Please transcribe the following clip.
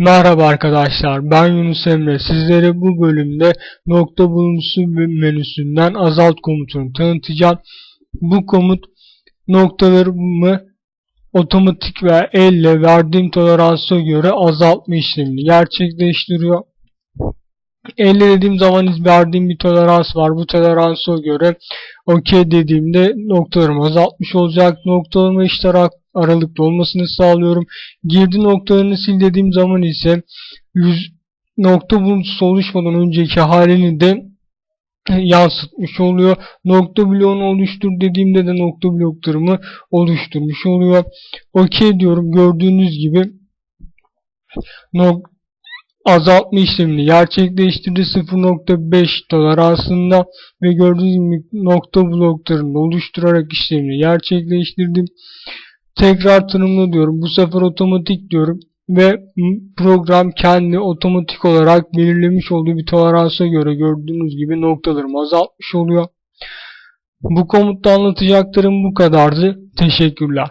Merhaba arkadaşlar, ben Yunus Emre. Sizlere bu bölümde nokta buluntusu menüsünden azalt komutunu tanıtacağım. Bu komut noktalarımı otomatik ve elle verdiğim toleransa göre azaltma işlemini gerçekleştiriyor. Elle dediğim zaman verdiğim bir tolerans var. Bu toleransa göre OK dediğimde noktalarımı azaltmış olacak. Noktalama işler aralıklı olmasını sağlıyorum. Girdi noktalarını sil dediğim zaman ise 100 nokta buluntusu oluşmadan önceki halini de yansıtmış oluyor. Nokta bloğunu oluştur dediğimde de nokta bloklarımı oluşturmuş oluyor. OK diyorum. Gördüğünüz gibi nok azaltma işlemini gerçekleştirdi 0.5 toleransında ve gördüğünüz gibi nokta bloklarını oluşturarak işlemini gerçekleştirdim. Tekrar tanımla diyorum. Bu sefer otomatik diyorum ve program kendi otomatik olarak belirlemiş olduğu bir toleransa göre gördüğünüz gibi noktalarımı azaltmış oluyor. Bu komutta anlatacaklarım bu kadardı. Teşekkürler.